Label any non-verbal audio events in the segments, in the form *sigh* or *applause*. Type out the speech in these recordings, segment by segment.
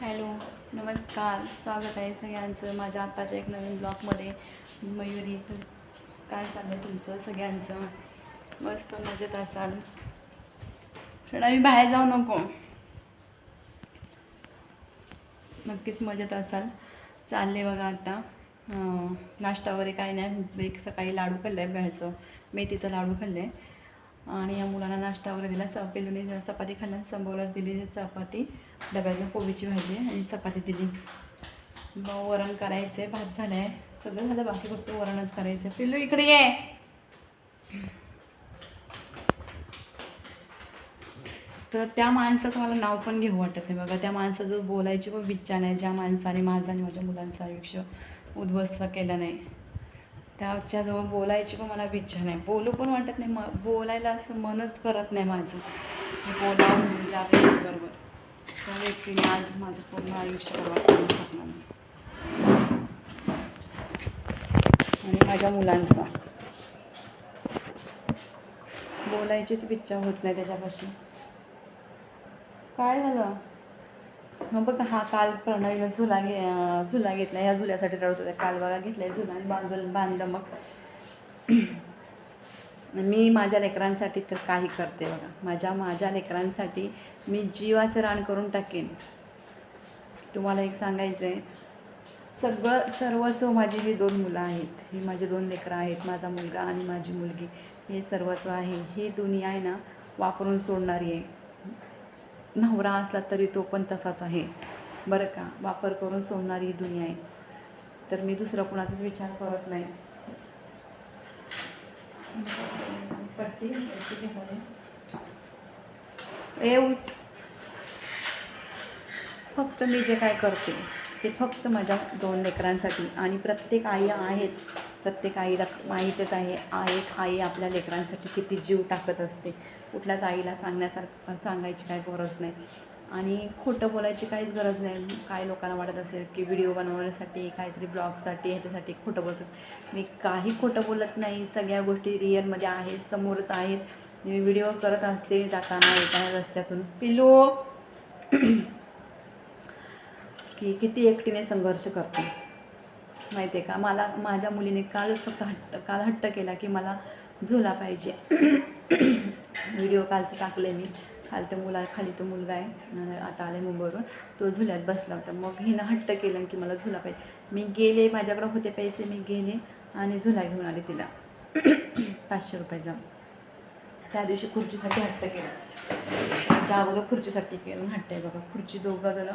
Hello नमस्कार. स्वागत आहे सगळ्यांचं माझ्या आत्ताच्या एक नवीन ब्लॉगमध्ये. मयुरी काय चाललं तुमचं सगळ्यांचं? मस्त मजेत असाल? पण आम्ही बाहेर जाऊ नको. नक्कीच मजेत असाल. चालले बघा आता. नाश्ता वगैरे काही नाही. एक सकाळी लाडू खाल्लं आहे बाहेरचं. मेथीचा लाडू खाल्लं आहे आणि या मुलांना नाश्ता वगैरे दिला स पेलूने चपाती खाल्ला संभवला दिली चपाती डब्यातनं कोबीची भाजी आणि चपाती दिली. मग वरण करायचं आहे भात झालं आहे सगळं झालं बाकी फक्त वरणच करायचं. आहे पिल्लू इकडे ये. तर त्या माणसाचं मला नाव पण घेऊ वाटत नाही बघा. त्या माणसाचं बोलायची पण विचार नाही. ज्या माणसाने माझा आणि माझ्या मुलांचं आयुष्य उद्ध्वस्त केलं नाही. त्याच्याजवळ बोलायची पण मला इच्छा नाही. बोलू पण वाटत नाही. म बोलायला असं मनच करत नाही माझं. मी बोलावं म्हणून त्या त्या व्यक्तीने आज माझं पूर्ण आयुष्य करू शकणार नाही. आणि माझ्या मुलांचा. बोलायचीच इच्छा होत नाही त्याच्यापाशी. काय झालं? मग बघ हा काल प्रणवीनं झुला घे झुला घेतला. ह्या झुल्यासाठी रडत होत्या. काल बघा घेतलाय झुला आणि बांधून बांधलं मग. *clears throat* मी माझ्या लेकरांसाठी तर काही करते बघा. माझ्या माझ्या लेकरांसाठी मी जीवाचं रान करून टाकेन. तुम्हाला एक सांगायचं आहे सगळं सर्वस्व माझी ही दोन मुलं आहेत ही माझी दोन लेकरं आहेत माझा मुलगा आणि माझी मुलगी हे सर्वस्व आहे ही दुनिया आहे ना वापरून सोडणारी आहे. नवरा असला तरी तो पण तसाच आहे. बरं का? वापर करून सोडणारी ही दुनिया आहे. तर मी दुसरं कुणाचाच विचार करत नाही. पट्टी ए उठ. फक्त मी जे काय करते ते फक्त माझ्या दोन लेकरांसाठी. आणि प्रत्येक आई आहेच. प्रत्येक आईला माहीतच आहे आई आई आपल्या लेकरांसाठी किती जीव टाकत असते. कुठल्याच आईला सांगण्यासारखं सांगायची काही गरज नाही. आणि खोटं बोलायची काहीच गरज नाही. काही लोकांना वाटत असेल की व्हिडिओ बनवण्यासाठी काहीतरी ब्लॉगसाठी ह्याच्यासाठी खोटं बोलत मी काही खोटं बोलत नाही. सगळ्या गोष्टी रिअलमध्ये आहेत समोरच आहेत. मी व्हिडिओ करत असते जाताना येताना रस्त्यातून. पिलो *clears throat* की किती एकटीने संघर्ष करते. माहिती आहे का? मला माझ्या मुलीने कालच फक्त हट्ट काल हट्ट केला की मला झुला पाहिजे. *clears throat* व्हिडिओ कालचं टाकले मी. खाल तर मुला खाली तो मुलगा आहे. आता आले मुंबईवरून. तो झुल्यात बसला होता. मग हिनं हट्ट केलं की मला झुला पाहिजे. मी गेले माझ्याकडे होते पैसे मी गेले आणि झुला घेऊन आले तिला. *clears throat* पाचशे रुपयाचा त्या दिवशी खुर्चीसाठी हट्ट केला. ज्या अगोदर खुर्चीसाठी केलं. हट्ट आहे बघा खुर्ची दोघं जण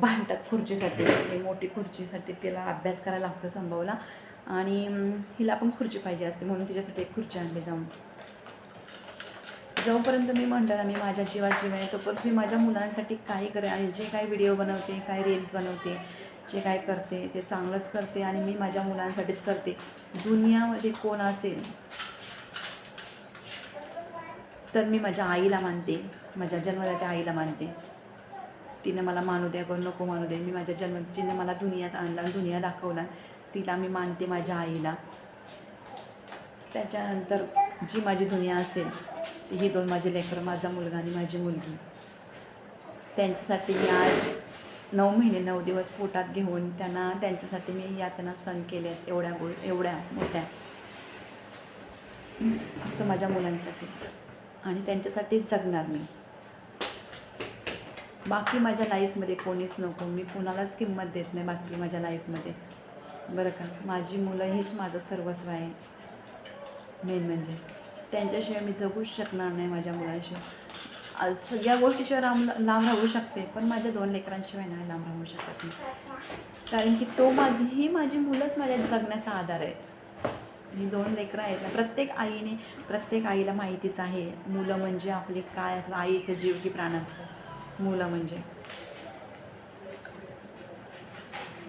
भांडतात खुर्चीसाठी. मोठी खुर्चीसाठी तिला अभ्यास करायला लागतं संभवला आणि हिला पण खुर्ची पाहिजे असते म्हणून तिच्यासाठी एक खुर्ची आणली जाऊन. जोपर्यंत मी म्हणलं ना मी माझ्या जीवाची वेळ आहे तोपर्यंत मी माझ्या मुलांसाठी काही करे आणि जे काही व्हिडिओ बनवते काही रील्स बनवते जे काय करते ते चांगलंच करते आणि मी माझ्या मुलांसाठीच करते. दुनियामध्ये कोण असेल तर मी माझ्या आईला मानते माझ्या जन्मदात्या आईला मानते. तिने मला मानू द्या कोण नको मानू दे. मी माझ्या जन्म तिने मला दुनियात आणला दुनिया दाखवला तिला मी मानते माझ्या आईला. त्याच्यानंतर जी माझी दुनिया असेल ही दोन माझे लेकरं माझा मुलगा आणि माझी मुलगी. त्यांच्यासाठी मी आज नऊ महिने नऊ दिवस पोटात घेऊन त्यांना त्यांच्यासाठी मी यातना सण केले आहेत एवढ्या गो एवढ्या मोठ्या. फक्त माझ्या मुलांसाठी. आणि त्यांच्यासाठीच जगणार मी. बाकी माझ्या लाईफमध्ये कोणीच नको. मी कुणालाच किंमत देत नाही बाकी माझ्या लाईफमध्ये बरं का? माझी मुलं हीच माझं सर्वस्व आहे. मेन म्हणजे. त्यांच्याशिवाय मी जगूच शकणार नाही माझ्या मुलांशिवाय आज सगळ्या गोष्टीशिवाय लांब लांब राहू शकते पण माझ्या दोन लेकरांशिवाय नाही लांब राहू शकत नाही कारण की तो माझी ही माझी मुलंच माझ्या जगण्याचा आधार आहे. ही दोन लेकरं आहेत ना प्रत्येक आईने प्रत्येक आईला माहितीच आहे मुलं म्हणजे आपले काय असं आईचं जीव की प्राण असतं मुलं म्हणजे.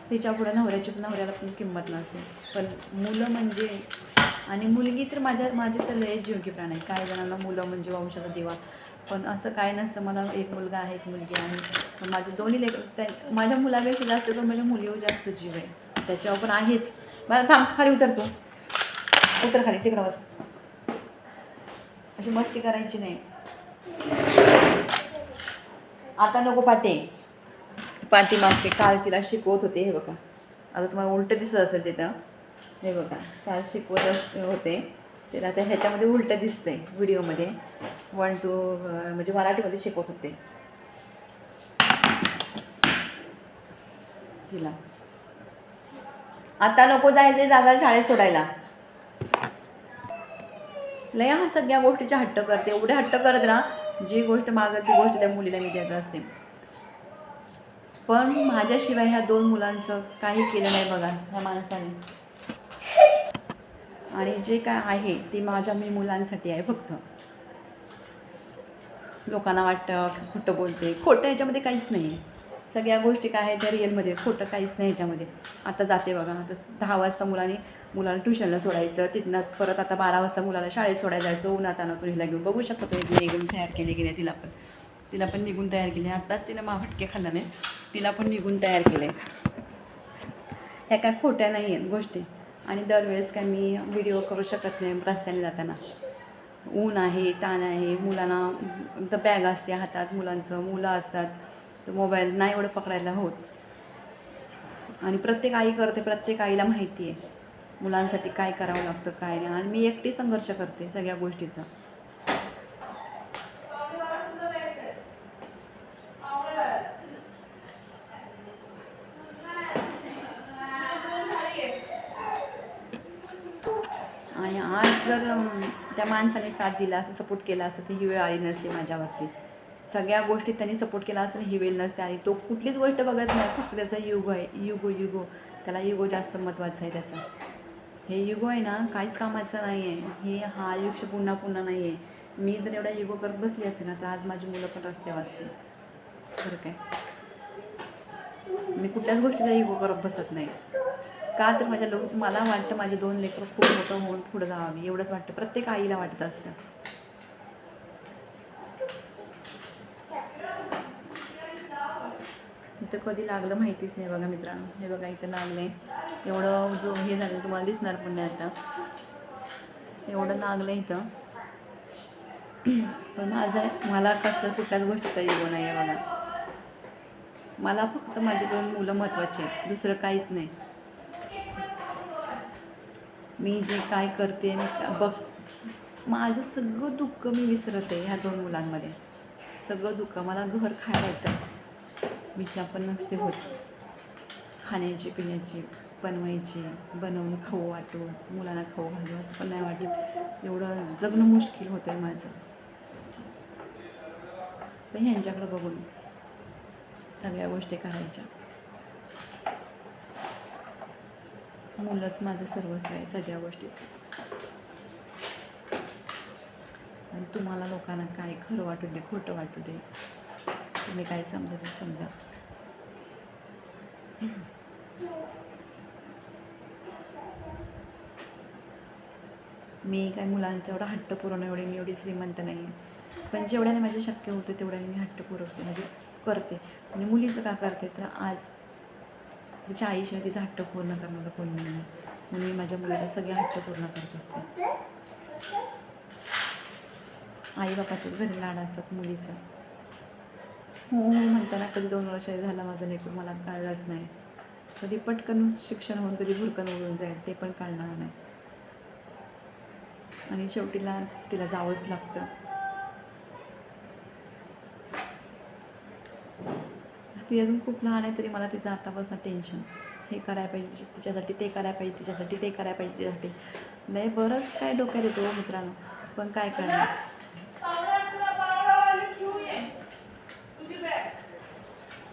तिच्या पुढं नवऱ्याची नवऱ्याला पण किंमत नसते. पण मुलं म्हणजे आणि मुलगी तर माझ्या माझे तर लय जीव प्राण आहे काही जणांना मुलं म्हणजे वंशाचा देवा. पण असं काय नसतं मला एक मुलगा आहे एक मुलगी आहे. पण माझे दोन्ही लेकर त्या माझ्या मुलापेक्षा जास्त तर माझ्या मुलीवर जास्त जीव आहे. त्याच्यावर पण आहेच. मला थांब खाली उतरतो उतर खाली तिकडं बस. अशी मस्ती करायची नाही. आता नको पाटे. पाठीमागचे काल तिला शिकवत होते हे बघा. आता तुम्हाला उलटं दिसत असेल तिथं. हे बघा काल शिकवत अस- होते. तिला आता ह्याच्यामध्ये उलटं दिसतंय व्हिडिओमध्ये. वन टू म्हणजे मराठीमध्ये शिकवत होते. तिला. आता नको जायचे जागा शाळेत सोडायला. लय हा सगळ्या गोष्टीचे हट्ट करते. एवढे हट्ट करत ना जी गोष्ट मागत ती गोष्ट त्या मुलीला मी देत असते. पण माझ्याशिवाय ह्या दोन मुलांचं काही केलं नाही बघा ह्या माणसाने. आणि जे काय आहे ते माझ्या मी मुलांसाठी आहे फक्त. लोकांना वाटतं खोटं बोलते. खोटं ह्याच्यामध्ये काहीच नाही आहे सगळ्या गोष्टी काय आहेत त्या रिअलमध्ये खोटं काहीच नाही ह्याच्यामध्ये आता जाते बघा आता दहा वाजता मुलाने मुलाला ट्युशनला सोडायचं. तिथनं परत आता बारा वाजता मुलाला शाळेत सोडायला जायचं. उन्हात आणा हिला घेऊन. बघू शकतो निघून तयार केली की नाही तिला पण. तिला पण निघून तयार केली. आत्ताच तिला मा फटके खाल्ला नाही तिला पण निघून तयार केलं आहे ह्या काय खोट्या नाही आहेत गोष्टी. आणि दरवेळेस काय मी व्हिडिओ करू शकत नाही रस्त्याने जाताना. ऊन आहे ताण आहे मुलांना तर बॅग असते हातात मुलांचं मुलं असतात तर मोबाईल नाही एवढं पकडायला होत. आणि प्रत्येक आई करते प्रत्येक आईला माहिती आहे मुलांसाठी काय करावं लागतं काय नाही. आणि मी एकटी संघर्ष करते सगळ्या गोष्टीचा आणि आज जर त्या माणसाने साथ दिला असं सपोर्ट केला असं तर ही वेळ आली नसते माझ्यावरती. सगळ्या गोष्टी त्यांनी सपोर्ट केला असं ही वेळ नसते आणि तो कुठलीच गोष्ट बघत नाही. फक्त त्याचा युगो आहे. युगो युगो. त्याला युगो जास्त महत्त्वाचं आहे त्याचा. हे युगो आहे ना काहीच कामाचं नाही आहे हे हा आयुष्य पुन्हा पुन्हा नाही आहे मी जर एवढा युगो करत बसली असेल ना तर आज माझी मुलं पण रस्त्यावर वाचते बरं काय? मी कुठल्याच गोष्टीचा युगो करत बसत नाही. का तर माझ्या लोक मला वाटतं माझे दोन लेकरं खूप मोठं होऊन पुढं जावावी एवढंच वाटतं. प्रत्येक आईला वाटत असतं. इथं कधी लागलं माहितीच नाही बघा मित्रांनो. हे बघा इथं लागलं आहे एवढं जो हे झालं तुम्हाला दिसणार पण नाही आता एवढं लागलं इथं. पण माझं मला कसलं कुठल्याच गोष्टीचा योग नाही आहे बघा. मला फक्त माझी दोन मुलं महत्त्वाची आहेत. दुसरं काहीच नाही. मी जे काय करते आणि बघ माझं सगळं दुःख मी विसरते ह्या दोन मुलांमध्ये. सगळं दुःख मला घर खायला येतं. विचार पण नसते होत. खाण्याची पिण्याची बनवायची बनवून खाऊ वाटून मुलांना खाऊ घालू असं पण नाही वाटत. एवढं जगणं मुश्किल होतं आहे माझं. तर ह्यांच्याकडं बघून सगळ्या गोष्टी करायच्या. मुलंच माझं सर्वस्व आहे सगळ्या गोष्टीचं. आणि तुम्हाला लोकांना काय खरं वाटू दे खोटं वाटू दे तुम्ही काय समजा ते समजा. मी काय मुलांचं एवढा हट्ट पुरवणं एवढे मी एवढी श्रीमंत नाही. आहे पण जेवढ्याने माझे शक्य होते तेवढ्याने मी हट्ट पुरवते म्हणजे करते. आणि मुलीचं का करते? तर आज तिच्या आईशिवाय तिचा हट्ट पूर्ण करणारं कोणी नाही. मग म्हणून मी माझ्या मुलीला सगळे हट्ट पूर्ण करत असते. आई बापाच्याच घरी लाड असतात मुलीचं. हो हो म्हणताना कधी दोन वर्ष झाला माझं लेकरू मला कळलंच नाही. कधी पटकन शिक्षण होऊन कधी भुरकन उडून जाईल ते पण कळणार नाही. आणि शेवटीला तिला जावंच लागतं. ती अजून खूप लहान आहे तरी मला तिचं आतापासून टेन्शन हे करायला पाहिजे तिच्यासाठी ते करायला पाहिजे तिच्यासाठी ते करायला पाहिजे तिच्यासाठी. लय बरंच काय डोक्यात येतो हो मित्रांनो. पण काय करणार?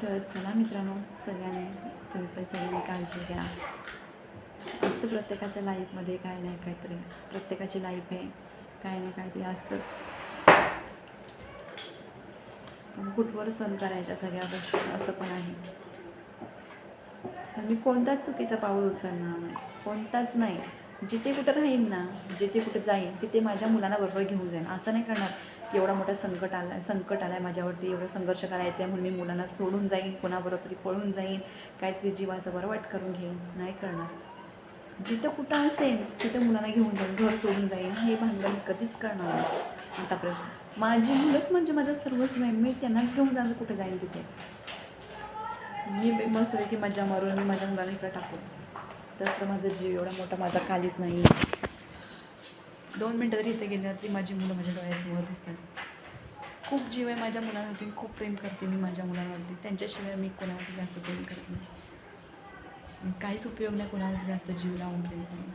तर चला मित्रांनो सगळ्यांनी तुम्ही सगळ्यांनी काळजी घ्या. असतं प्रत्येकाच्या लाईफमध्ये काय नाही काहीतरी. प्रत्येकाची लाईफ आहे काय नाही काहीतरी असतंच. फूटवर सण करायच्या सगळ्या गोष्टी असं पण आहे. मी कोणताच चुकीचा पाऊल उचलणार नाही. कोणताच नाही. जिथे कुठं राहीन ना जिथे कुठं जाईन तिथे माझ्या मुलांना बरोबर घेऊन जाईन. असं नाही करणार की एवढा मोठा संकट आला आहे संकट आला आहे माझ्यावरती एवढं संघर्ष करायचं आहे म्हणून मी मुलांना सोडून जाईन कोणाबरोबर तरी पळून जाईन काहीतरी जीवाचं बरवाट करून घेईन. नाही करणार. जिथं कुठं असेल तिथं मुलांना घेऊन जाईन घर सोडून जाईन हे भांडण मी कधीच करणार आतापर्यंत. माझी मुलंच म्हणजे माझं सर्वच नाही मी त्यांनाच घेऊन जाणं कुठं जाईल तिथे. मी मस्तपैकी मजा मारून मी माझ्या मुलाला इकडे टाकू तसं माझा जीव एवढा मोठा माझा खालीच नाही. दोन मिनटं जरी इथे गेल्यावरती माझी मुलं माझ्या डोळ्यासमोर दिसतात. खूप जीव आहे माझ्या मुलांवरती खूप प्रेम करते मी माझ्या मुलांवरती. त्यांच्याशिवाय मी कोणावरती जास्त प्रेम करत नाही. काहीच उपयोग नाही कोणावरती जास्त जीव लावून प्रेम करून.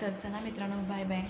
तर चला मित्रांनो बाय बाय